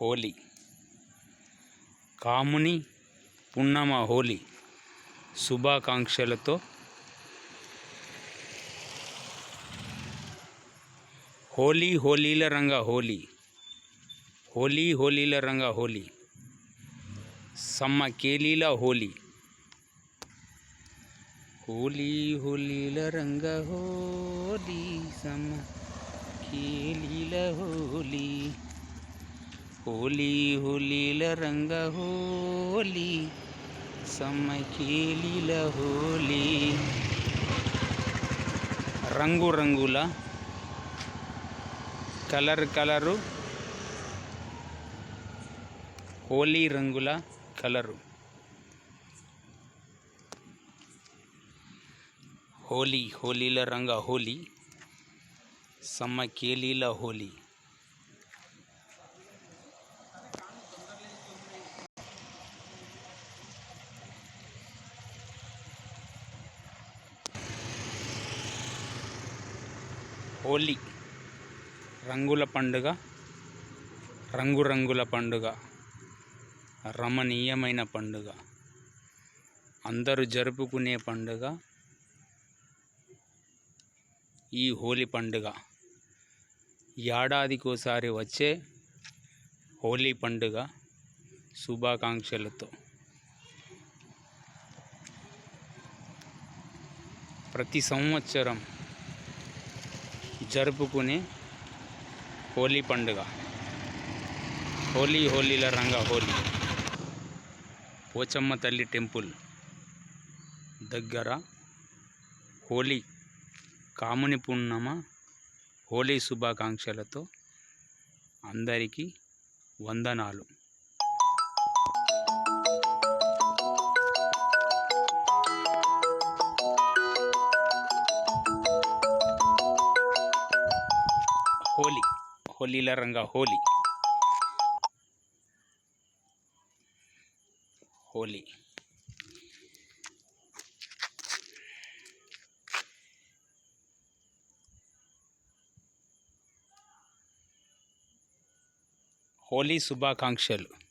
హోలీ. కాముని పున్నమ హోలీ శుభాకాంక్షలతో హోలీ హోలీల రంగ హోలీ. హోలీ హోలీల రంగ హోలీ. సమ్మ కేలీల హోలీ. హోలీ హోలీల రంగ హోలీ సమ్మ కేలీల హోలీ. హోలీ హోలీల రంగ హోలీ సమ్మ కేలీల హోలీ రంగు రంగుల కలర్ కలరు హోలీ రంగుల కలరు హోలీ హోలీల రంగ హోలీ సమ్మ హోలీ. రంగుల పండుగ రంగురంగుల పండుగ రమణీయమైన పండుగ అందరూ జరుపుకునే పండుగ ఈ హోలీ పండుగ. ఏడాదికోసారి వచ్చే హోలీ పండుగ శుభాకాంక్షలతో. ప్రతి సంవత్సరం జరుపుకునే హోలీ పండుగ. హోలీ హోలీల రంగ హోలీ. పోచమ్మ తల్లి టెంపుల్ దగ్గర హోలీ కాముని పున్నమ హోలీ శుభాకాంక్షలతో అందరికీ వందనాలు. హోలీ హోలీల రంగ హోలీ. హోలీ. హోలీ శుభాకాంక్షలు.